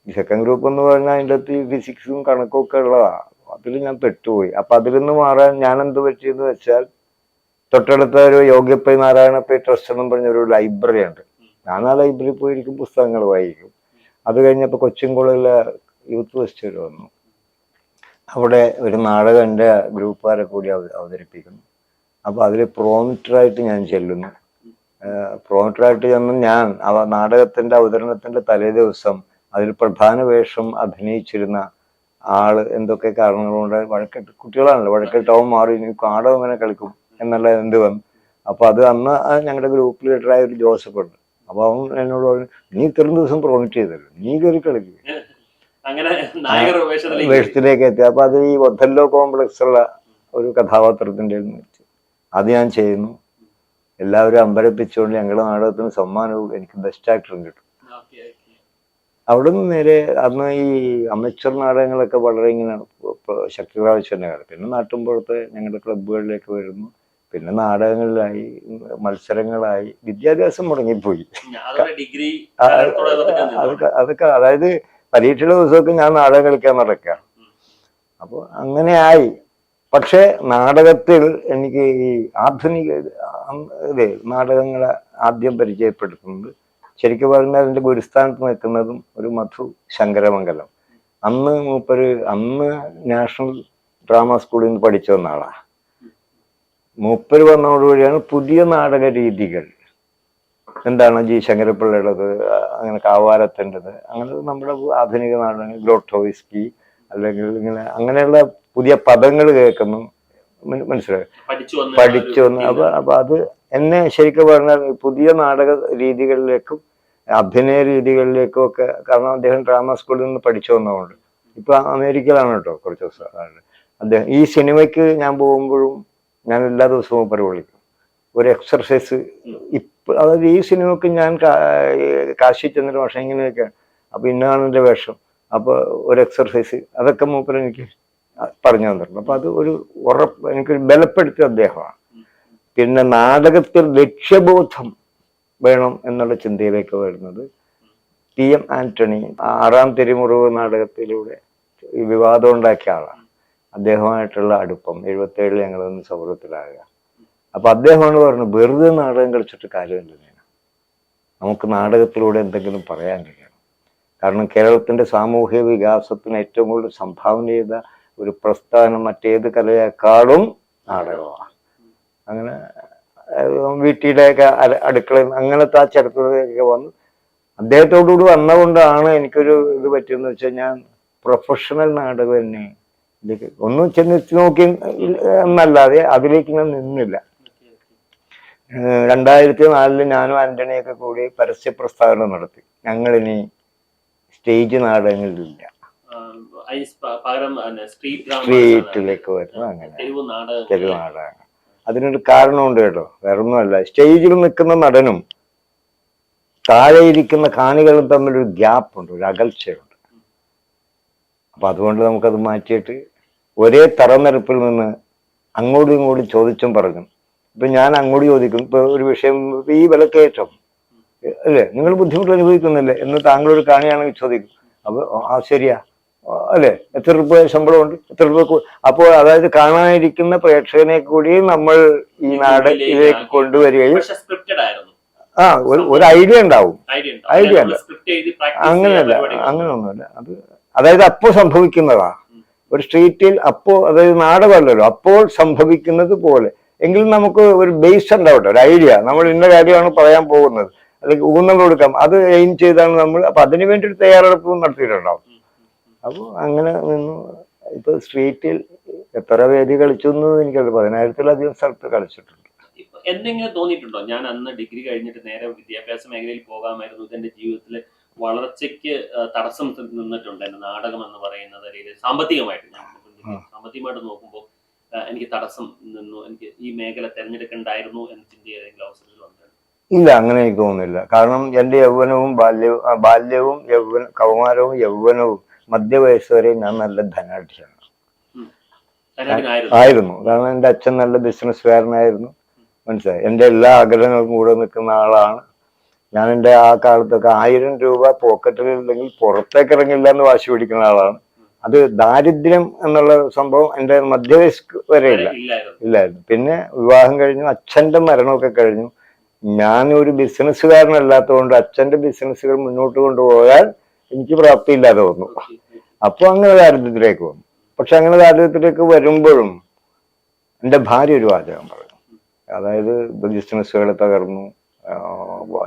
ഈ സെക്കൻഡ് ഗ്രൂപ്പ് എന്ന് പറഞ്ഞാൽ അതിന്റെ അകത്ത് ഫിസിക്സും കണക്കും ഒക്കെ ഉള്ളതാണ് അതിൽ ഞാൻ പെട്ടുപോയി. അപ്പൊ അതിൽ നിന്ന് മാറാൻ ഞാൻ എന്ത് പറ്റിയെന്ന് വെച്ചാൽ തൊട്ടടുത്ത ഒരു യോഗ്യപ്പൈ നാരായണപ്പൈ ട്രസ്റ്റ് എന്നും പറഞ്ഞൊരു ലൈബ്രറി ഉണ്ട്. ഞാൻ ആ ലൈബ്രറിയിൽ പോയിരിക്കും പുസ്തകങ്ങൾ വായിക്കും. അത് കഴിഞ്ഞപ്പോൾ കൊച്ചിൻ കോളേജിലെ യൂത്ത് ഫെസ്റ്റിവൽ വന്നു. അവിടെ ഒരു നാടകം എന്റെ ഗ്രൂപ്പുകാരെ കൂടി അവ- അവതരിപ്പിക്കുന്നു. അപ്പോൾ അതിൽ പ്രോമിറ്ററായിട്ട് ഞാൻ ചെല്ലുന്നു. പ്രോമിറ്ററായിട്ട് ചെന്ന് ഞാൻ അവ നാടകത്തിന്റെ അവതരണത്തിന്റെ തലേ ദിവസം അതിൽ പ്രധാന വേഷം അഭിനയിച്ചിരുന്ന ആൾ എന്തൊക്കെ കാരണങ്ങൾ കൊണ്ട് വഴക്കെട്ട് കുട്ടികളാണല്ലോ വഴക്കെട്ടാവും മാറി ഇനി നാടകം ഇങ്ങനെ കളിക്കും എന്നുള്ള എന്ത് വന്നു. അപ്പോൾ അത് അന്ന് ഞങ്ങളുടെ ഗ്രൂപ്പ് ലീഡറായ ഒരു ജോസഫ് ഉണ്ട് അപ്പോൾ അവൻ എന്നോട് പറഞ്ഞു നീ ഇത്രയും ദിവസം പ്രോമിറ്റ് ചെയ്തല്ലോ നീ കയറി കളിക്കും. അങ്ങനെ നായകർ വേഷത്തിലേക്ക് എത്തി. അപ്പൊ അത് ഈ ഒഥല്ലോ കോംപ്ലക്സ് ഉള്ള ഒരു കഥാപാത്രത്തിന്റെ അത് ഞാൻ ചെയ്യുന്നു. എല്ലാവരും അമ്പരപ്പിച്ചുകൊണ്ട് ഞങ്ങളുടെ നാടകത്തിന് സമ്മാനവും എനിക്ക് ബെസ്റ്റ് ആക്ടറും കിട്ടും. അവിടെ നിന്ന് നേരെ അന്ന് ഈ അമച്ചർ നാടകങ്ങളൊക്കെ വളരെ ഇങ്ങനെ ശക്തി പ്രാപിച്ചു തന്നെ കാണും. പിന്നെ നാട്ടുമ്പുറത്ത് ഞങ്ങളുടെ ക്ലബ്ബുകളിലേക്ക് വരുന്നു. പിന്നെ നാടകങ്ങളിലായി മത്സരങ്ങളായി വിദ്യാഭ്യാസം മുടങ്ങിപ്പോയി. ഡിഗ്രി അതൊക്കെ അതായത് പരീക്ഷയുടെ ദിവസമൊക്കെ ഞാൻ നാടകം കളിക്കാൻ നടക്കുക അപ്പോൾ അങ്ങനെ ആയി. പക്ഷേ നാടകത്തിൽ എനിക്ക് ഈ ആധുനിക നാടകങ്ങളെ ആദ്യം പരിചയപ്പെടുത്തുന്നത് ശരിക്കും പറഞ്ഞാൽ എന്റെ ഗുരുസ്ഥാനത്ത് നിൽക്കുന്നതും ഒരു മധു ശങ്കരമംഗലം. അന്ന് മൂപ്പര് അന്ന് നാഷണൽ ഡ്രാമ സ്കൂളിൽ നിന്ന് പഠിച്ചു വന്ന മൂപ്പര് വന്നതോടുകൂടിയാണ് പുതിയ നാടക രീതികൾ എന്താണ് ജി ശങ്കരപ്പിള്ളയുടേത് അങ്ങനെ കാവാലത്തിന്റെത് അങ്ങനെ നമ്മുടെ ആധുനിക നാടകങ്ങൾ ഗ്രോട്ടോവിസ്കി അല്ലെങ്കിൽ ഇങ്ങനെ അങ്ങനെയുള്ള പുതിയ പദങ്ങൾ കേൾക്കുന്നു. മന- മനസ്സിലായോ? പഠിച്ചു വന്നു അപ്പൊ അപ്പൊ അത് എന്നെ ശരിക്കും പറഞ്ഞാൽ പുതിയ നാടക രീതികളിലേക്കും അഭിനയ രീതികളിലേക്കും ഒക്കെ കാരണം അദ്ദേഹം ഡ്രാമ സ്കൂളിൽ നിന്ന് പഠിച്ചു വന്നതുകൊണ്ട്. ഇപ്പൊ അമേരിക്കയിലാണ് കേട്ടോ കുറച്ച് ദിവസം. അദ്ദേഹം ഈ സിനിമയ്ക്ക് ഞാൻ പോകുമ്പോഴും ഞാൻ എല്ലാ ദിവസവും പരിപാടിക്കും ഒരു എക്സർസൈസ് ഇപ്പൊ അതായത് ഈ സിനിമക്ക് ഞാൻ കാശി ചെന്നൊരു പക്ഷേ ഇങ്ങനെയൊക്കെയാണ് അപ്പൊ ഇന്നാണ് എന്റെ വേഷം. അപ്പൊ ഒരു എക്സർസൈസ് അതൊക്കെ മൂപ്പർ എനിക്ക് പറഞ്ഞു തന്നിട്ടുണ്ട്. അപ്പൊ അത് ഒരു ഉറപ്പ് എനിക്ക് ബലപ്പെടുത്തിയ അദ്ദേഹമാണ്. പിന്നെ നാടകത്തിൽ ലക്ഷ്യബോധം വേണം എന്നുള്ള ചിന്തയിലേക്ക് വരുന്നത് ടി എം ആന്റണി ആറാം തിരുമുറിവ് നാടകത്തിലൂടെ വിവാദം ഉണ്ടാക്കിയ ആളാണ്. അദ്ദേഹമായിട്ടുള്ള അടുപ്പം എഴുപത്തേഴിൽ ഞങ്ങളൊന്ന് സൗഹൃദത്തിലാകുക അപ്പൊ അദ്ദേഹമാണ് പറഞ്ഞത് വെറുതെ നാടകം കളിച്ചിട്ട് കാര്യമില്ല ഞാൻ നമുക്ക് നാടകത്തിലൂടെ എന്തെങ്കിലും പറയാൻ കഴിയണം. കാരണം കേരളത്തിന്റെ സാമൂഹ്യ വികാസത്തിന് ഏറ്റവും കൂടുതൽ സംഭാവന ചെയ്ത ഒരു പ്രസ്ഥാനം മറ്റേത് കലയേക്കാളും നാടകമാണ്. അങ്ങനെ വീട്ടിയുടെയൊക്കെ അടുക്കളയിൽ അങ്ങനത്തെ ആ ചരിത്രത്തിലൊക്കെ വന്നു അദ്ദേഹത്തോടുകൂടി വന്നതുകൊണ്ടാണ് എനിക്കൊരു ഇത് പറ്റിയെന്ന് വെച്ചാൽ ഞാൻ പ്രൊഫഷണൽ നാടകം തന്നെ ഒന്നും ചെന്ന് നോക്കി എന്നല്ലാതെ അതിലേക്ക് ഞാൻ നിന്നില്ല. രണ്ടായിരത്തി നാലിൽ ഞാനും ആന്റണിയൊക്കെ കൂടി പരസ്യ പ്രസ്താവന നടത്തി. ഞങ്ങളിനി സ്റ്റേജ് നാടകങ്ങളിലില്ല. സ്ട്രീറ്റിലേക്ക് വരുന്നു അങ്ങനെ. തെരുവ് നാടകങ്ങൾ അതിനൊരു കാരണമുണ്ട് കേട്ടോ. വേറൊന്നുമല്ല. സ്റ്റേജിൽ നിൽക്കുന്ന നടനും താഴെ ഇരിക്കുന്ന കാണികളും തമ്മിലൊരു ഗ്യാപ്പ് ഉണ്ട് ഒരു അകൽച്ചയുണ്ട്. അപ്പൊ അതുകൊണ്ട് നമുക്കത് മാറ്റിയിട്ട് ഒരേ തറനിരപ്പിൽ നിന്ന് അങ്ങോട്ടും ഇങ്ങോട്ടും ചോദിച്ചും പറഞ്ഞു. ഇപ്പൊ ഞാൻ അങ്ങോട്ട് ചോദിക്കും ഇപ്പൊ ഒരു വിഷയം ഈ വിലക്കയറ്റം അല്ലേ? നിങ്ങൾ ബുദ്ധിമുട്ട് അനുഭവിക്കുന്നില്ലേ? എന്ന് താങ്കൾ ഒരു കാണിയാണെങ്കിൽ ചോദിക്കും. അപ്പൊ ആ ശരിയാ. അല്ലേ? എത്ര രൂപ ശമ്പളമുണ്ട്? എത്ര രൂപ അപ്പോ അപ്പോൾ അതായത് കാണാനിരിക്കുന്ന പ്രേക്ഷകനെ കൂടി നമ്മൾ ഈ കൊണ്ടുവരികയും പക്ഷെ സ്ക്രിപ്റ്റഡ് ആയിരുന്നു. ആ ഒരു ഒരു ഐഡിയ ഉണ്ടാവും. ഐഡിയ അല്ല. അങ്ങനെയല്ല അങ്ങനെയൊന്നുമല്ല. അത് അതായത് അപ്പോ സംഭവിക്കുന്നതാ. ഒരു സ്ട്രീറ്റിൽ അപ്പോ അതായത് നാടകമല്ലല്ലോ അപ്പോൾ സംഭവിക്കുന്നത് പോലെ. എങ്കിലും നമുക്ക് ഒരു ബേസ് ഉണ്ടാവട്ടെ ഒരു ഐഡിയ നമ്മൾ ഇന്ന കാര്യമാണ് പറയാൻ പോകുന്നത്. അല്ലെങ്കിൽ ഊന്നൽ കൊടുക്കാം. അത് എയിം ചെയ്താണ് നമ്മൾ. അപ്പൊ അതിനു വേണ്ടി ഒരു തയ്യാറെടുപ്പ് നടത്തിയിട്ടുണ്ടാവും. അപ്പോൾ അങ്ങനെ നിന്നു. ഇപ്പൊ സ്ട്രീറ്റിൽ എത്ര വേദി കളിച്ചു എന്ന് എനിക്കത് പതിനായിരത്തിലധികം സ്ഥലത്ത് കളിച്ചിട്ടുണ്ട്. എന്തെങ്കിലും തോന്നിയിട്ടുണ്ടോ? ഞാൻ അന്ന് ഡിഗ്രി കഴിഞ്ഞിട്ട് നേരെ വിദ്യാഭ്യാസ മേഖലയിൽ പോകാമായിരുന്നു. ഇതെന്റെ ജീവിതത്തിലെ വളർച്ചയ്ക്ക് തടസ്സം നിന്നിട്ടുണ്ട് എന്റെ നാടകം എന്ന് പറയുന്നത് രീതിയിൽ സാമ്പത്തികമായിട്ട് ഞാൻ സാമ്പത്തികമായിട്ട് നോക്കുമ്പോൾ എനിക്ക് തടസ്സം നിന്നു എനിക്ക് ഈ മേഖല തിരഞ്ഞെടുക്കണ്ടായിരുന്നു എന്ന് ചിന്ത ഏതെങ്കിലും അവസരത്തിൽ ഇല്ല അങ്ങനെ എനിക്ക് തോന്നുന്നില്ല. കാരണം എന്റെ യൗവനവും ബാല്യവും ബാല്യവും യൗവന കൗമാരവും യൗവനവും മധ്യവയസ്സ് വരെ ഞാൻ നല്ല ധനാഠ്യാണ് ആയിരുന്നു. കാരണം എന്റെ അച്ഛൻ നല്ല ബിസിനസ്സുകാരനായിരുന്നു. മനസ്സിലായി? എന്റെ എല്ലാ ആഗ്രഹങ്ങൾക്കും കൂടെ നിൽക്കുന്ന ആളാണ്. ഞാൻ എന്റെ ആ കാലത്തൊക്കെ ആയിരം രൂപ പോക്കറ്റിൽ ഇല്ലെങ്കിൽ പുറത്തേക്ക് ഇറങ്ങില്ല എന്ന് വാശി പിടിക്കുന്ന ആളാണ്. അത് ദാരിദ്ര്യം എന്നുള്ള സംഭവം എന്റെ മധ്യവയസ്ക് വരെ ഇല്ല. ഇല്ലായിരുന്നു. പിന്നെ വിവാഹം കഴിഞ്ഞു അച്ഛന്റെ മരണമൊക്കെ കഴിഞ്ഞു. ഞാൻ ഒരു ബിസിനസ്സുകാരനല്ലാത്തതുകൊണ്ട് അച്ഛന്റെ ബിസിനസ്സുകൾ മുന്നോട്ട് കൊണ്ടുപോയാൽ എനിക്ക് പ്രാപ്തിയില്ലാതെ വന്നു. അപ്പോൾ അങ്ങനെ ദാരിദ്ര്യത്തിലേക്ക് വന്നു. പക്ഷെ അങ്ങനെ ദാരിദ്ര്യത്തിലേക്ക് വരുമ്പോഴും എന്റെ ഭാര്യ ഒരു വാചകം പറഞ്ഞു അതായത് ബിസിനസ്സുകൾ തകർന്നു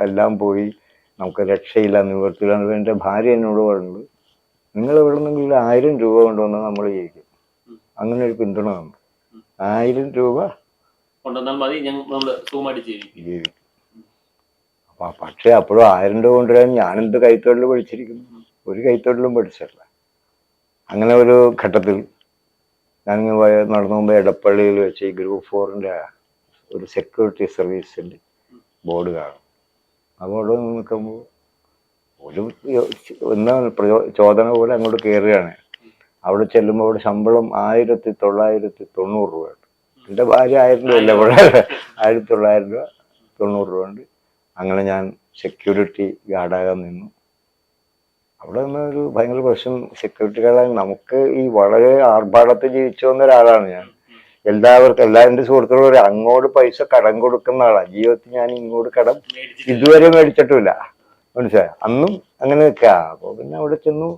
എല്ലാം പോയി നമുക്ക് രക്ഷയില്ല നിവർത്തിയില്ല എന്റെ ഭാര്യ എന്നോട് പറഞ്ഞത് നിങ്ങൾ എവിടെ നിന്നെങ്കിലും ആയിരം രൂപ കൊണ്ടുവന്നാൽ നമ്മൾ ജയിക്കും അങ്ങനെ ഒരു പിന്തുണ ഉണ്ട്. ആയിരം രൂപ കൊണ്ടുവന്നാൽ മതി ഞങ്ങൾ ജീവിക്കും. അപ്പൊ പക്ഷെ അപ്പോഴും ആയിരം രൂപ കൊണ്ടുവരാൻ ഞാനെന്ത് കൈത്തൊഴിൽ പഠിച്ചിരിക്കുന്നു? ഒരു കൈത്തൊഴിലും പഠിച്ചല്ല അങ്ങനെ ഒരു ഘട്ടത്തിൽ ഞാൻ പോയ നടന്നു പോകുമ്പോൾ എടപ്പള്ളിയിൽ വെച്ച് ഈ ഗ്രൂപ്പ് ഫോറിന്റെ ഒരു സെക്യൂരിറ്റി സർവീസിന്റെ ബോർഡ് കാണും. അവിടെ നിൽക്കുമ്പോൾ ഒരു ഒന്ന് പ്രയോ ചോദന പോലെ അങ്ങോട്ട് കയറുകയാണ് അവിടെ ചെല്ലുമ്പോൾ അവിടെ ശമ്പളം ആയിരത്തി തൊള്ളായിരത്തി തൊണ്ണൂറ് രൂപയാണ് എന്റെ ഭാര്യ ആയിരം രൂപ അല്ല ഇവിടെ ആയിരത്തി തൊള്ളായിരം രൂപ തൊണ്ണൂറ് രൂപ ഉണ്ട്. അങ്ങനെ ഞാൻ സെക്യൂരിറ്റി ഗാർഡാകാൻ നിന്നു. അവിടെ നിന്ന് ഒരു ഭയങ്കര പ്രശ്നം സെക്യൂരിറ്റി ഗാർഡായി നമുക്ക് ഈ വളരെ ആർഭാടത്തിൽ ജീവിച്ചു വന്ന ഒരാളാണ് ഞാൻ. എല്ലാവർക്കും എല്ലാ എന്റെ സുഹൃത്തുക്കളും അങ്ങോട്ട് പൈസ കടം കൊടുക്കുന്ന ആളാണ് ജീവിതത്തിൽ ഞാൻ ഇങ്ങോട്ട് കടം ഇതുവരെ മേടിച്ചിട്ടുമില്ല. മനസ്സിലായി? അന്നും അങ്ങനെ നിൽക്കുക അപ്പോൾ പിന്നെ അവിടെ ചെന്നു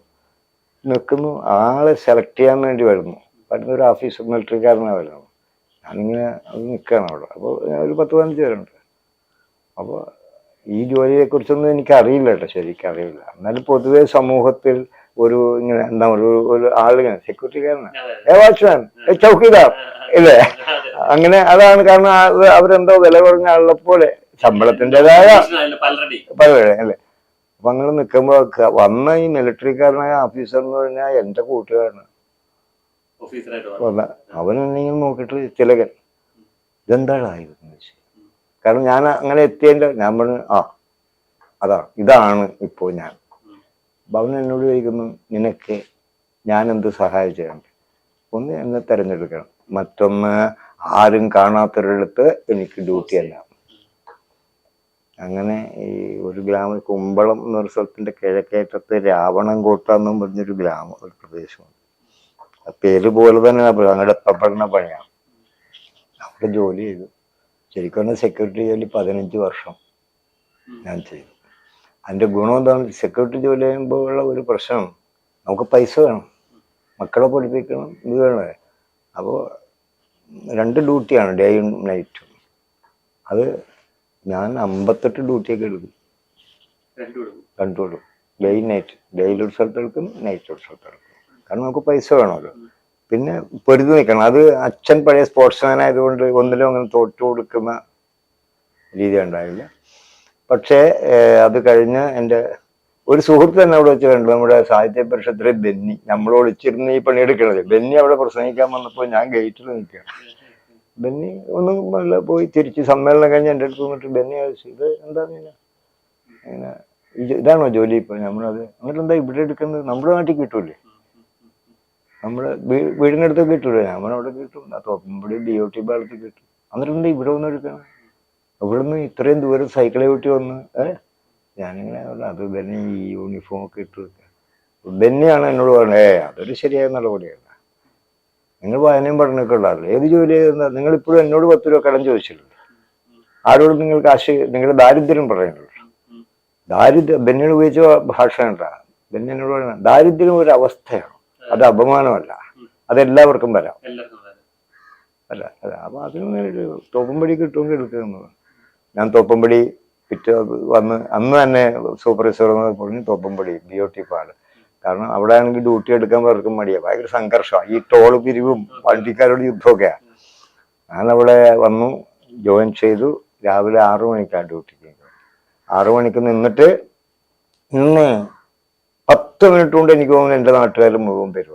നിൽക്കുന്നു. ആളെ സെലക്ട് ചെയ്യാൻ വേണ്ടി വരുന്നു. വരുന്ന ഒരു ഓഫീസർ മിലിറ്ററിക്കാരനാണ് വരുന്നത് ഞാനിങ്ങനെ അത് നിൽക്കുകയാണ് അവിടെ. അപ്പോൾ ഒരു പത്ത് പതിനഞ്ച് പേരുണ്ട്. അപ്പോൾ ഈ ജോലിയെക്കുറിച്ചൊന്നും എനിക്കറിയില്ല കേട്ടോ. ശരിക്കും അറിയില്ല. എന്നാലും പൊതുവേ സമൂഹത്തിൽ ഒരു ഇങ്ങനെ എന്താ ഒരു ഒരു ആളിങ്ങനെ സെക്യൂരിറ്റിക്കാരനാണ് ഏ വാച്ച്മാൻ ഏ ചൗക്കിദാർ. ഇല്ലേ? അങ്ങനെ അതാണ് കാരണം അവരെന്തോ വില കുറഞ്ഞ ആളെ പോലെ ശമ്പളത്തിന്റെതായ പലരുടെ അല്ലേ? അപ്പൊ അങ്ങനെ നിൽക്കുമ്പോ വന്ന ഈ മിലിറ്ററിക്കാരനായ ഓഫീസർ എന്ന് പറഞ്ഞാൽ എന്റെ കൂട്ടുകാരനാണ് ഓഫീസറായിട്ട് വന്നു. അവൻ എന്നെങ്കിലും നോക്കിയിട്ട് തിലകൻ. ചോദിച്ചു. കാരണം ഞാൻ അങ്ങനെ എത്തിയതിന്റെ ഞാൻ പറഞ്ഞു ആ അതാ ഇതാണ് ഇപ്പോൾ ഞാൻ. അപ്പൊ അവൻ എന്നോട് ചോദിക്കുന്നു നിനക്ക് ഞാൻ എന്ത് സഹായം ചെയ്യണം? ഒന്ന് എന്നെ തിരഞ്ഞെടുക്കണം. മറ്റൊന്ന് ആരും കാണാത്തൊരിടത്ത് എനിക്ക് ഡ്യൂട്ടി അല്ല. അങ്ങനെ ഈ ഒരു ഗ്രാമം കുമ്പളം എന്നൊരു സ്ഥലത്തിന്റെ കിഴക്കേറ്റത്ത് രാവണംകോട്ട എന്നും പറഞ്ഞൊരു ഗ്രാമം ഒരു പ്രദേശമാണ് ആ പേര് പോലെ തന്നെ അങ്ങടെ എത്തപ്പെടുന്ന പണിയാണ് അവിടെ ജോലി ചെയ്തു. ശരിക്കും പറഞ്ഞാൽ സെക്യൂരിറ്റി ജോലി പതിനഞ്ച് വർഷം ഞാൻ ചെയ്തു. അതിന്റെ ഗുണം എന്താണ്? സെക്യൂരിറ്റി ജോലി ചെയ്യുമ്പോൾ ഉള്ള ഒരു പ്രശ്നം നമുക്ക് പൈസ വേണം. മക്കളെ പഠിപ്പിക്കണം ഇത് വേണേ. അപ്പോൾ രണ്ട് ഡ്യൂട്ടിയാണ് ഡേയും നൈറ്റും. അത് ഞാൻ അമ്പത്തെട്ട് ഡ്യൂട്ടിയൊക്കെ എടുക്കും. രണ്ടും എടുക്കും. രണ്ടും എടുക്കും ഡേ നൈറ്റ് ഡേയിൽ ഒരു സ്ഥലത്ത് എടുക്കും നൈറ്റ് ഒരു സ്ഥലത്ത് എടുക്കും. കാരണം നമുക്ക് പൈസ വേണമല്ലോ. പിന്നെ പൊരുതി നിൽക്കണം അത് അച്ഛൻ പഴയ സ്പോർട്സ്മാൻ ആയതുകൊണ്ട് ഒന്നിലും അങ്ങനെ തോറ്റു കൊടുക്കുന്ന രീതി ഉണ്ടായില്ല. പക്ഷേ അത് കഴിഞ്ഞ് എന്റെ ഒരു സുഹൃത്ത് തന്നെ അവിടെ വെച്ച് കണ്ടു. നമ്മുടെ സാഹിത്യ പരിഷത്തിലെ ബെന്നി. നമ്മൾ ഒളിച്ചിരുന്ന് ഈ പണിയെടുക്കണത്. ബെന്നി അവിടെ പ്രസംഗിക്കാൻ വന്നപ്പോൾ ഞാൻ ഗേറ്റിൽ നിൽക്കുക ബെന്നി ഒന്ന് പോയി തിരിച്ച് സമ്മേളനം കഴിഞ്ഞ് എന്റെ അടുത്ത് വന്നിട്ട് ബെന്നി ആവശ്യം ഇത് എന്താ ഇങ്ങനെ ഇങ്ങനെ ഇത് ഇതാണോ ജോലി ഇപ്പം നമ്മളത്? എന്നിട്ട് എന്താ ഇവിടെ എടുക്കുന്നത്? നമ്മുടെ നാട്ടിൽ കിട്ടൂലേ? നമ്മുടെ വീടിനടുത്ത് കിട്ടൂലേ? നമ്മൾ അവിടെ കിട്ടും തോപ്പുംപടി ബി ഒ ടി പാലത്ത് കിട്ടും. എന്നിട്ട് എന്താ ഇവിടെ വന്ന് എടുക്കണം? ഇവിടെ നിന്ന് ഇത്രയും ദൂരം സൈക്കിളെ കൂട്ടി വന്ന് ഏ? ഞാനിങ്ങനെ അത് ബെന്നി ഈ യൂണിഫോം ഒക്കെ ഇട്ട് ബെന്നിയാണ് എന്നോട് പറഞ്ഞത് ഏ അതൊരു ശരിയായ നടപടിയല്ല നിങ്ങൾ വായനയും പഠനമൊക്കെ ഉള്ളതല്ലേ ഏത് ജോലി ചെയ്താൽ നിങ്ങൾ ഇപ്പോഴും എന്നോട് പത്ത് രൂപ കടം ചോദിച്ചിട്ടുണ്ട്. ആരോടും നിങ്ങൾ കാശ് നിങ്ങളുടെ ദാരിദ്ര്യം പറയുന്നുള്ളൂ. ദാരിദ്ര്യം ബെന്നിന് ഉപയോഗിച്ച ഭാഷ ഉണ്ടാ ബെന്നിനോട് പറയുന്നത് ദാരിദ്ര്യം ഒരു അവസ്ഥയാണ്. അത് അപമാനമല്ല. അതെല്ലാവർക്കും വരാം. അല്ല അല്ല. അപ്പൊ അതിന് തോപ്പമ്പടി കിട്ടുമെങ്കിൽ എടുക്കുന്നത് ഞാൻ തോപ്പമ്പടി പിറ്റേ വന്ന് അന്ന് തന്നെ സൂപ്പർവൈസർ പറഞ്ഞു തോപ്പമ്പടി ബി ഒ ടി പാട്. കാരണം അവിടെ ആണെങ്കിൽ ഡ്യൂട്ടി എടുക്കാൻ പലർക്കും മടിയാ. ഭയങ്കര സംഘർഷമാണ് ഈ ടോൾ പിരിവും വണ്ടിക്കാരോട് യുദ്ധമൊക്കെയാ. ഞാൻ അവിടെ വന്നു ജോയിൻ ചെയ്തു. രാവിലെ ആറു മണിക്കാണ് ഡ്യൂട്ടിക്ക് ആറു മണിക്ക് നിന്നിട്ട് ഇന്ന് പത്ത് മിനിറ്റ് കൊണ്ട് എനിക്ക് തോന്നുന്നു എന്റെ നാട്ടുകാർ മുഴുവൻ പേര്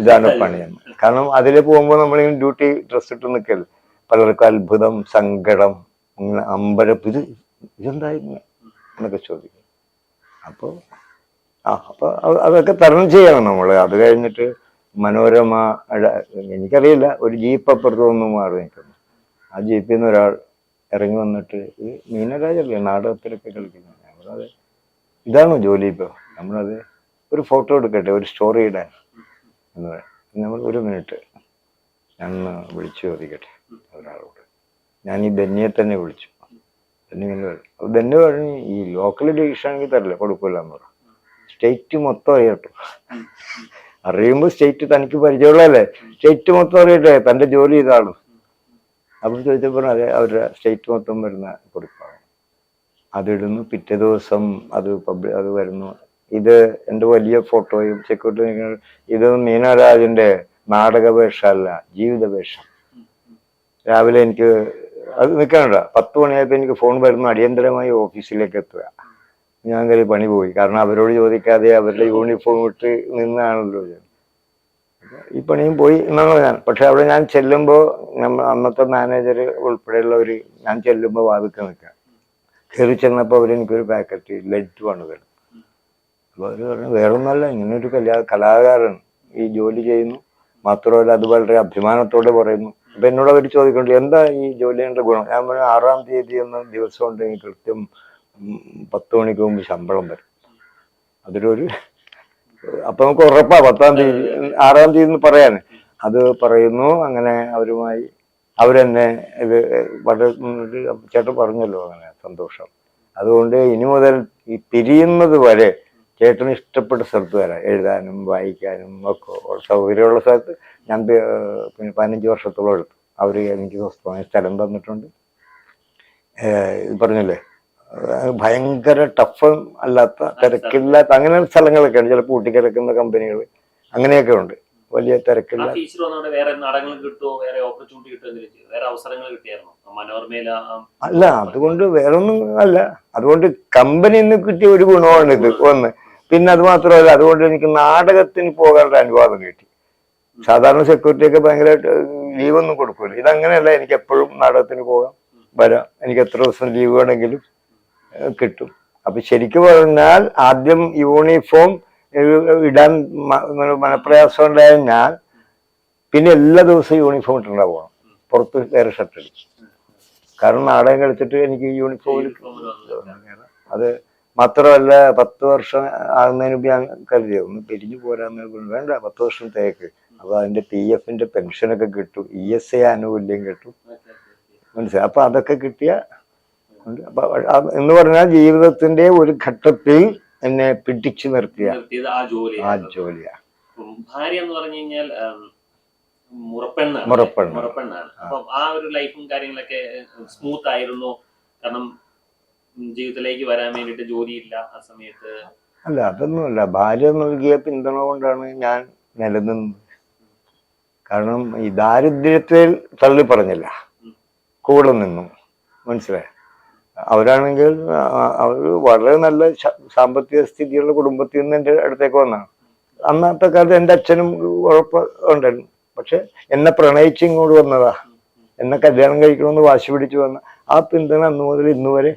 ഇതാണ് പണിയെന്ന് കാരണം അതിൽ പോകുമ്പോൾ നമ്മളിങ്ങനെ ഡ്യൂട്ടി ഡ്രസ് ഇട്ട് നിൽക്കൽ പലർക്കും അത്ഭുതം സങ്കടം അങ്ങനെ അമ്പരപ്പ് ഇത് ഇതെന്തായിരുന്നു എന്നൊക്കെ ചോദിക്കും. അപ്പോൾ അപ്പോൾ അതൊക്കെ തരണം ചെയ്യണം നമ്മൾ അത് കഴിഞ്ഞിട്ട് മനോരമ എനിക്കറിയില്ല. ഒരു ജീപ്പ് അപ്പുറത്ത് വന്ന് മാറി നിൽക്കുന്നു. ആ ജീപ്പിൽ നിന്ന് ഒരാൾ ഇറങ്ങി വന്നിട്ട് ഇത് മീനരാജല്ലേ? നാടകത്തിലൊക്കെ കളിക്കുന്നത് നമ്മളത് ഇതാണ് ജോലി ഇപ്പോൾ നമ്മളത് ഒരു ഫോട്ടോ എടുക്കട്ടെ ഒരു സ്റ്റോറി ഇടാൻ എന്ന് പറയാം നമ്മൾ ഒരു മിനിറ്റ് ഞാൻ വിളിച്ചു ചോദിക്കട്ടെ ഒരാളോട്. ഞാൻ ഈ ബെന്നിയെ തന്നെ വിളിച്ചു. ബെന്നി ഇങ്ങനെ പറഞ്ഞു ബെന്നി പറഞ്ഞു ഈ ലോക്കൽ ഡിഷാണെങ്കിൽ തരില്ല കൊടുക്കില്ല എന്ന് പറഞ്ഞു. സ്റ്റേറ്റ് മൊത്തം അറിയട്ടു. അറിയുമ്പോൾ സ്റ്റേറ്റ് തനിക്ക് പരിചയമുള്ളതല്ലേ? സ്റ്റേറ്റ് മൊത്തം അറിയട്ടെ? തന്റെ ജോലി ഇതാണ്. അപ്പം ചോദിച്ചപ്പോൾ അതെ അവരുടെ സ്റ്റേറ്റ് മൊത്തം വരുന്ന കുറിപ്പാണ്. അതിടുന്നു പിറ്റേ ദിവസം അത് പബ്ലി അത് വരുന്നു. ഇത് എന്റെ വലിയ ഫോട്ടോയും സെക്യൂരിറ്റി ഇത് മീനരാജന്റെ നാടകവേഷ അല്ല ജീവിതവേഷം രാവിലെ എനിക്ക് അത് നിൽക്കണ്ട പത്ത് മണിയായപ്പോൾ എനിക്ക് ഫോൺ വരുന്നു അടിയന്തരമായി ഓഫീസിലേക്ക് എത്തുക. ഞാൻ കയറി പണി പോയി. കാരണം അവരോട് ചോദിക്കാതെ അവരുടെ യൂണിഫോം ഇട്ട് നിന്നാണല്ലോ ഞാൻ. ഈ പണിയും പോയി എന്നാണ് ഞാൻ. പക്ഷെ അവിടെ ഞാൻ ചെല്ലുമ്പോൾ നമ്മ അന്നത്തെ മാനേജർ ഉൾപ്പെടെയുള്ളവർ ഞാൻ ചെല്ലുമ്പോൾ വാതിക്ക് നിൽക്കാം കയറി ചെന്നപ്പോൾ അവർ എനിക്കൊരു പാക്കറ്റ് ലഡ്ഡു ആണ് തരുന്നത് അപ്പോൾ അവർ പറഞ്ഞു വേറൊന്നല്ല ഇങ്ങനെ ഒരു കലാ കലാകാരൻ ഈ ജോലി ചെയ്യുന്നു. മാത്രമല്ല അത് വളരെ അഭിമാനത്തോടെ പറയുന്നു. അപ്പൊ എന്നോട് അവർ ചോദിക്കുന്നുണ്ട് എന്താ ഈ ജോലി ഗുണം? ഞാൻ പറഞ്ഞു ആറാം തീയതി എന്ന ദിവസം ഉണ്ടെങ്കിൽ കൃത്യം പത്ത് മണിക്ക് മുമ്പ് ശമ്പളം വരും. അതിലൊരു അപ്പൊ നമുക്ക് ഉറപ്പാ പത്താം തീയതി ആറാം തീയതി എന്ന് പറയാൻ അത് പറയുന്നു അങ്ങനെ അവരുമായി അവരെന്നെ ഇത് വളരെ ചേട്ടൻ പറഞ്ഞല്ലോ അങ്ങനെ സന്തോഷം. അതുകൊണ്ട് ഇനി മുതൽ ഈ പിരിയുന്നത് വരെ ചേട്ടന് ഇഷ്ടപ്പെട്ട സ്ഥലത്ത് വരാം. എഴുതാനും വായിക്കാനും ഒക്കെ സൗകര്യമുള്ള സ്ഥലത്ത് ഞാൻ പിന്നെ പതിനഞ്ച് വർഷത്തോളം എടുത്തു. അവർ എനിക്ക് സ്വസ്ഥമായ സ്ഥലം തന്നിട്ടുണ്ട്. പറഞ്ഞല്ലേ? ഭയങ്കര ടഫ് അല്ലാത്ത തിരക്കില്ലാത്ത അങ്ങനെ സ്ഥലങ്ങളൊക്കെയാണ് ഉണ്ട്. ചിലപ്പോൾ ഊട്ടിക്കിടക്കുന്ന കമ്പനികൾ അങ്ങനെയൊക്കെ ഉണ്ട്. വലിയ തിരക്കില്ല. അല്ല അതുകൊണ്ട് വേറെ ഒന്നും അല്ല അതുകൊണ്ട് കമ്പനി കിട്ടിയ ഒരു ഗുണമാണ് ഇത് ഒന്ന് പിന്നെ അത് മാത്രമല്ല അതുകൊണ്ട് എനിക്ക് നാടകത്തിന് പോകാനുള്ള അനുവാദം കിട്ടി. സാധാരണ സെക്യൂരിറ്റി ഒക്കെ ഭയങ്കരമായിട്ട് ലീവൊന്നും കൊടുക്കൂല. ഇതങ്ങനെയല്ല എനിക്ക് എപ്പോഴും നാടകത്തിന് പോകാം വരാം. എനിക്ക് എത്ര ദിവസം ലീവ് വേണമെങ്കിലും കിട്ടും. അപ്പൊ ശരിക്കും പറഞ്ഞാൽ ആദ്യം യൂണിഫോം ഇടാൻ മനപ്രയാസം ഉണ്ടായാൽ ഞാൻ പിന്നെ എല്ലാ ദിവസവും യൂണിഫോം ഇട്ടുണ്ടാ പോകണം പുറത്ത് വേറെ ഷർട്ട് അടിക്കും കാരണം നാടകം കളിച്ചിട്ട് എനിക്ക് യൂണിഫോമിൽ അത് മാത്രമല്ല പത്ത് വർഷം ആകുന്നതിന് മുമ്പ് ഞാൻ കരുതി ഒന്ന് പിരിഞ്ഞു പോരാന്ന് വേണ്ട പത്ത് വർഷം തേക്ക്. അപ്പൊ അതിന്റെ പി എഫിന്റെ പെൻഷനൊക്കെ കിട്ടും. ഇ എസ് ഐ ആനുകൂല്യം കിട്ടും. മനസ്സിലായി? അപ്പൊ അതൊക്കെ കിട്ടിയ എന്ന് പറഞ്ഞാൽ ജീവിതത്തിന്റെ ഒരു ഘട്ടത്തിൽ എന്നെ പിടിച്ചു നിർത്തിയ ആ ജോലിയാണ്. ഭാര്യ എന്ന് പറഞ്ഞു കഴിഞ്ഞാൽ മുറപ്പെണ്ണാണ്. മുറപ്പെണ്ണാണ്. അപ്പം ആ ഒരു ലൈഫും കാര്യങ്ങളൊക്കെ സ്മൂത്ത് ആയിരുന്നു. കാരണം ജീവിതത്തിലേക്ക് വരാൻ വേണ്ടിട്ട് ജോലിയില്ല ആ സമയത്ത്. അല്ല അതൊന്നുമല്ല. ഭാര്യ നൽകിയ പിന്തുണ കൊണ്ടാണ് ഞാൻ നിലനിന്നത്. കാരണം ഈ ദാരിദ്ര്യത്തിൽ തള്ളി പറഞ്ഞില്ല കൂടെ നിന്നു. മനസ്സിലായി? അവരാണെങ്കിൽ അവർ വളരെ നല്ല സാമ്പത്തിക സ്ഥിതിയുള്ള കുടുംബത്തിൽ നിന്ന് എന്റെ അടുത്തേക്ക് വന്നതാണ് അന്നത്തെ കാലത്ത് എന്റെ അച്ഛനും കുഴപ്പം ഉണ്ടായിരുന്നു പക്ഷെ എന്നെ പ്രണയിച്ച് ഇങ്ങോട്ട് വന്നതാ. എന്നെ കല്യാണം കഴിക്കണമെന്ന് വാശി പിടിച്ചു വന്ന ആ പിന്തുണ അന്ന് മുതൽ ഇന്ന് വരെ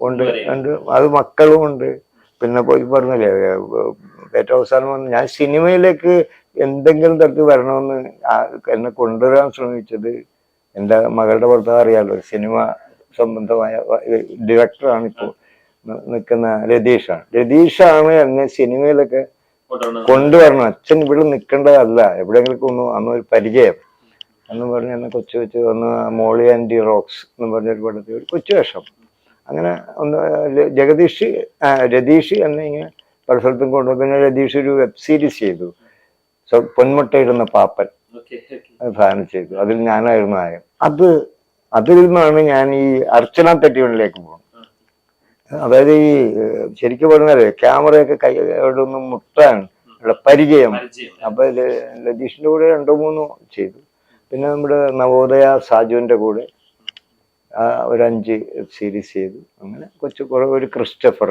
ഉണ്ട്. ഉണ്ട്. അത് മക്കളും ഉണ്ട്. പിന്നെ പോയി പറഞ്ഞില്ലേ ഏറ്റവും അവസാനം വന്ന് ഞാൻ സിനിമയിലേക്ക് എന്തെങ്കിലും തരത്തിൽ വരണമെന്ന് എന്നെ കൊണ്ടുവരാൻ ശ്രമിച്ചത് എന്റെ മകളുടെ ഭർത്താവ് അറിയാലോ. സിനിമ സംബന്ധമായ ഡയറക്ടറാണ് ഇപ്പോൾ നിൽക്കുന്ന രതീഷാണ്. രതീഷാണ് എന്നെ സിനിമയിലൊക്കെ കൊണ്ടുവരണം. അച്ഛൻ ഇവിടെ നിൽക്കേണ്ടതല്ല. എവിടെയെങ്കിലും ഒന്ന് അന്ന് ഒരു പരിചയം എന്ന് പറഞ്ഞ് എന്നെ കൊച്ചു വെച്ച് ഒന്ന് മോളി ആൻഡ് റോക്സ് എന്ന് പറഞ്ഞ ഒരു പടത്തിൽ ഒരു കൊച്ചു വേഷം. അങ്ങനെ ഒന്ന് ജഗദീഷ് രതീഷ് എന്നെ ഇങ്ങനെ പല സ്ഥലത്തും കൊണ്ടുപോയി പിന്നെ രതീഷ് ഒരു വെബ് സീരീസ് ചെയ്തു. പൊന്മുട്ടയിടുന്ന പാപ്പൻ. സാധനം ചെയ്തു. അതിൽ ഞാനായിരുന്നു നായകൻ. അത് അതിൽ നിന്നാണ് ഞാൻ ഈ അർച്ചന തെറ്റിവണിലേക്ക് പോകുന്നത്. അതായത് ഈ ശരിക്കും പറഞ്ഞാൽ ക്യാമറയൊക്കെ കൈയോടൊന്ന് മുട്ടാൻ ഉള്ള പരിചയം. അപ്പൊ ലതീഷിന്റെ കൂടെ രണ്ടോ മൂന്നോ ചെയ്തു. പിന്നെ നമ്മുടെ നവോദയ സാജുവിന്റെ കൂടെ ഒരഞ്ച് ഒരു അഞ്ച് സീരീസ് ചെയ്തു. അങ്ങനെ കൊച്ചു കുറെ ഒരു ക്രിസ്റ്റഫർ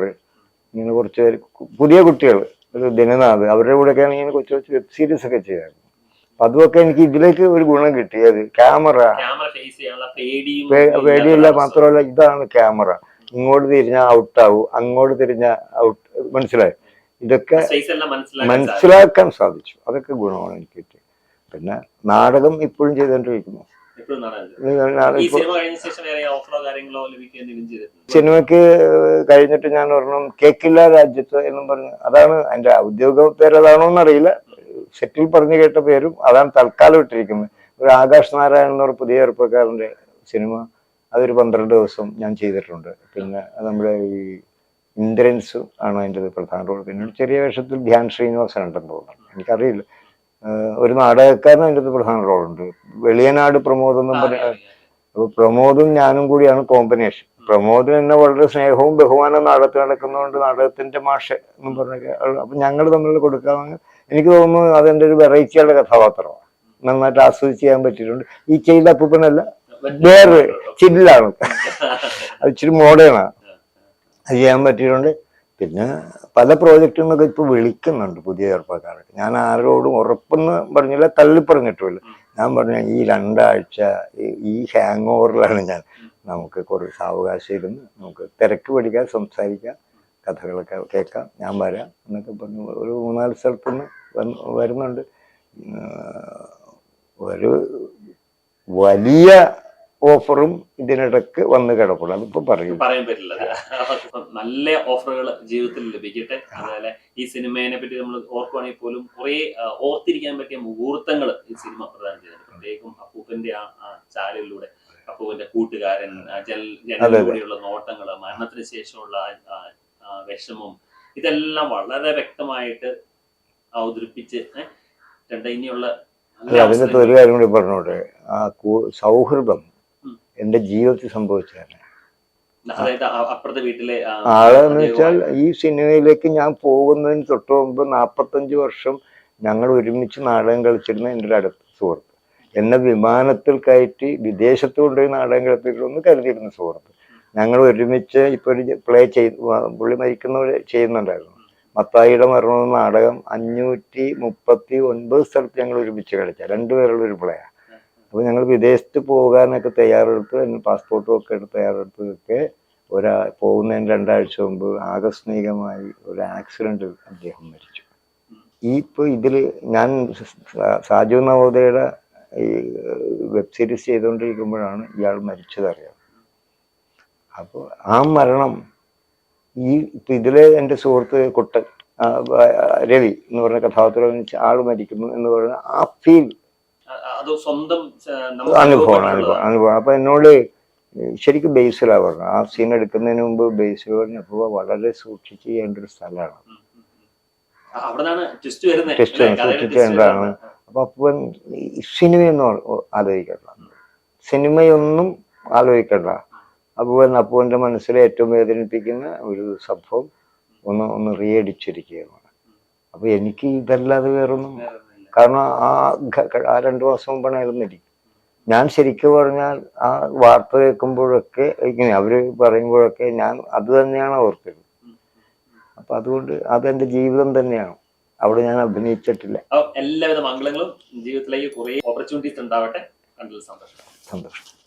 ഇങ്ങനെ കുറച്ച് പേര് പുതിയ കുട്ടികൾ ഒരു ദിനനാഥ് അവരുടെ കൂടെയൊക്കെയാണ് ഇങ്ങനെ കൊച്ചു കൊച്ചു വെബ് സീരീസ് ഒക്കെ അപ്പൊ അതുമൊക്കെ എനിക്ക് ഇതിലേക്ക് ഒരു ഗുണം കിട്ടിയത് ക്യാമറ. പേടിയില്ല മാത്രമല്ല ഇതാണ് ക്യാമറ. ഇങ്ങോട്ട് തിരിഞ്ഞാൽ ഔട്ടാവും അങ്ങോട്ട് തിരിഞ്ഞ ഔട്ട് മനസ്സിലായി? ഇതൊക്കെ മനസ്സിലാക്കാൻ. സാധിച്ചു. അതൊക്കെ ഗുണമാണ് എനിക്ക് കിട്ടിയത്. പിന്നെ നാടകം ഇപ്പോഴും ചെയ്തുകൊണ്ടിരിക്കുന്നു ചെയ്തിട്ടുണ്ട്. സിനിമയ്ക്ക് കഴിഞ്ഞിട്ട് ഞാൻ ഒരെണ്ണം കേക്കില്ല രാജ്യത്ത് എന്നും പറഞ്ഞു അതാണ് എന്റെ ഔദ്യോഗിക പേര് അതാണോ എന്നറിയില്ല സെറ്റിൽ പറഞ്ഞു കേട്ട പേരും അതാണ് തൽക്കാലം ഇട്ടിരിക്കുന്നത്. ഒരു ആകാശ് നാരായണൻ എന്ന് പറഞ്ഞ പുതിയ ചെറുപ്പക്കാരന്റെ സിനിമ അതൊരു പന്ത്രണ്ട് ദിവസം ഞാൻ ചെയ്തിട്ടുണ്ട്. പിന്നെ നമ്മുടെ ഈ ഇന്ദ്രൻസ് ആണ് അതിന്റെ പ്രധാന റോൾ. പിന്നെ ഒരു ചെറിയ വേഷത്തിൽ ധ്യാൻ ശ്രീനിവാസൻ ഉണ്ടെന്ന് തോന്നുന്നു. എനിക്കറിയില്ല. ഒരു നാടകക്കാരൻ അതിന്റെ പ്രധാന റോളുണ്ട്. വെളിയനാട് പ്രമോദ് എന്നും പറഞ്ഞ അപ്പോൾ പ്രമോദും ഞാനും കൂടിയാണ് കോമ്പിനേഷൻ. പ്രമോദിന് എന്നെ വളരെ സ്നേഹവും ബഹുമാനവും നാടകത്തിൽ നടക്കുന്നതുകൊണ്ട് നാടകത്തിന്റെ മാഷ എന്നും പറഞ്ഞൊക്കെ അപ്പം ഞങ്ങൾ തമ്മിൽ കൊടുക്കാമെന്ന് എനിക്ക് തോന്നുന്നു അതെന്റെ ഒരു വെറൈറ്റിയുള്ള കഥാപാത്രമാണ്. നന്നായിട്ട് ആസ്വദിച്ച് ചെയ്യാൻ പറ്റിയിട്ടുണ്ട്. ഈ ചെയ്ത അപ്പൂപ്പനല്ല വേറെ ചില്ലാണ്. അത് ഇച്ചിരി മോഡേണാണ് അത് ചെയ്യാൻ പറ്റിയിട്ടുണ്ട്. പിന്നെ പല പ്രോജക്റ്റുകളൊക്കെ ഇപ്പൊ വിളിക്കുന്നുണ്ട് പുതിയ ചെറുപ്പക്കാരൊക്കെ ഞാൻ ആരോടും ഉറപ്പെന്ന് പറഞ്ഞില്ല തള്ളി പറഞ്ഞിട്ടുമില്ല ഞാൻ പറഞ്ഞ ഈ രണ്ടാഴ്ച ഈ- ഈ ഹാങ് ഓവറിലാണ് ഞാൻ. നമുക്ക് കുറച്ച് സാവകാശം ഇരുന്ന് നമുക്ക് തിരക്ക് പിടിക്കാം സംസാരിക്കാം. കഥകളൊക്കെ കേൾക്കാം. ഞാൻ വരാം എന്നൊക്കെ പറഞ്ഞു. ഒരു മൂന്നാൽ സ്ഥലത്തുനിന്ന് നിന്ന് വരുന്നുണ്ട്. ഒരു വലിയ ഓഫറും ഇതിനിടക്ക് വന്ന് കിടപ്പുള്ളൂ അതിപ്പോ പറയും. പറയാൻ പറ്റില്ല. നല്ല ഓഫറുകൾ ജീവിതത്തിൽ ലഭിക്കട്ടെ. അതുപോലെ ഈ സിനിമയെ പറ്റി നമ്മൾ ഓർക്കുവാണെങ്കിൽ പോലും കുറെ ഓർത്തിരിക്കാൻ പറ്റിയ മുഹൂർത്തങ്ങൾ ഈ സിനിമ പ്രദാനം ചെയ്തിട്ടുണ്ട് പ്രത്യേകം അപ്പൂപ്പന്റെ ആ ചാലിലൂടെ അപ്പൂപ്പന്റെ കൂട്ടുകാരൻ ജനലിലൂടെയുള്ള നോട്ടങ്ങൾ മരണത്തിന് ശേഷമുള്ള വിഷമം. ഇതെല്ലാം വളരെ വ്യക്തമായിട്ട് അവതരിപ്പിച്ച് രണ്ട ഇനിയുള്ള അല്ല അതിനകത്ത് ഒരു കാര്യം കൂടി പറഞ്ഞോട്ടെ. ആ സൗഹൃദം എന്റെ എന്റെ ജീവിതത്തിൽ സംഭവിച്ചതന്നെ. അപ്പുറത്തെ വീട്ടിലെ ആളെന്ന് വെച്ചാൽ ഈ സിനിമയിലേക്ക് ഞാൻ പോകുന്നതിന് തൊട്ട് മുമ്പ് നാൽപ്പത്തഞ്ച് വർഷം ഞങ്ങൾ ഒരുമിച്ച് നാടകം കളിച്ചിരുന്ന എന്റെ ഒരു അടുത്ത സുഹൃത്ത്. എന്നെ വിമാനത്തിൽ കയറ്റി വിദേശത്ത് കൊണ്ടുപോയി നാടകം കളിപ്പിക്കണമെന്ന് കരുതിയിരുന്ന സുഹൃത്ത്. ഞങ്ങൾ ഒരുമിച്ച് ഇപ്പൊ ഒരു പ്ലേ ചെയ്ത് പുള്ളി മരിക്കുന്നവര് ചെയ്യുന്നുണ്ടായിരുന്നു. മത്തായിയുടെ മരണം നാടകം അഞ്ഞൂറ്റി മുപ്പത്തി ഒൻപത് സ്ഥലത്ത് ഞങ്ങൾ ഒരുമിച്ച് കളിച്ച. രണ്ടുപേരുള്ള ഒരു പ്ലേ അപ്പോൾ ഞങ്ങൾ വിദേശത്ത് പോകാനൊക്കെ തയ്യാറെടുത്ത് പാസ്പോർട്ടും ഒക്കെ എടുത്ത് തയ്യാറെടുത്തൊക്കെ ഒരാ പോകുന്നതിന് രണ്ടാഴ്ച മുമ്പ് ആകസ്മികമായി ഒരു ആക്സിഡന്റ് അദ്ദേഹം മരിച്ചു. ഈ ഇപ്പോൾ ഇതിൽ ഞാൻ സാജു നവോദയയുടെ ഈ വെബ് സീരീസ് ചെയ്തുകൊണ്ടിരിക്കുമ്പോഴാണ് ഇയാൾ മരിച്ചതറിയാം അപ്പോൾ ആ മരണം ഈ ഇപ്പം ഇതിലെ എന്റെ സുഹൃത്ത് കുട്ടൻ രവി എന്ന് പറഞ്ഞ കഥാപാത്രം ആൾ മരിക്കുന്നു എന്ന് പറയുന്ന ആ ഫീൽ സ്വന്തം അനുഭവമാണ് അനുഭവം അനുഭവം അപ്പൊ എന്നോട് ശരിക്കും ബേസിലാ പറഞ്ഞു ആ സീൻ എടുക്കുന്നതിന് മുമ്പ് ബേസിൽ പറഞ്ഞപ്പോൾ വളരെ സൂക്ഷിച്ച് ചെയ്യേണ്ട ഒരു സ്ഥലമാണ്. എന്താണ്? വരുന്നത്. അപ്പൊ അപ്പൻ ഈ സിനിമയൊന്നും ആലോചിക്കണ്ട. സിനിമയൊന്നും ആലോചിക്കണ്ട. അപ്പൂവൻ അപ്പൂവന്റെ മനസ്സിൽ ഏറ്റവും വേദനിപ്പിക്കുന്ന ഒരു സംഭവം ഒന്ന് ഒന്ന് റീയടിച്ചിരിക്കുകയാണ്. അപ്പോൾ എനിക്ക് ഇതല്ലാതെ വേറൊന്നും വേറെ കാരണം ആ ആ രണ്ടു മാസം മുമ്പാണ് ഞാൻ ശരിക്കും പറഞ്ഞാൽ ആ വാർത്ത കേൾക്കുമ്പോഴൊക്കെ ഇങ്ങനെ അവർ പറയുമ്പോഴൊക്കെ ഞാൻ അത് തന്നെയാണ് ഓർക്കുന്നത് അപ്പം അതുകൊണ്ട് അതെന്റെ ജീവിതം തന്നെയാണ്. അവിടെ ഞാൻ അഭിനയിച്ചിട്ടില്ല. എല്ലാവിധ മംഗളങ്ങളും ജീവിതത്തിലേക്ക് കുറേ ഓപ്പർച്യൂണിറ്റീസ് ഉണ്ടാവട്ടെ. സന്തോഷം. സന്തോഷം.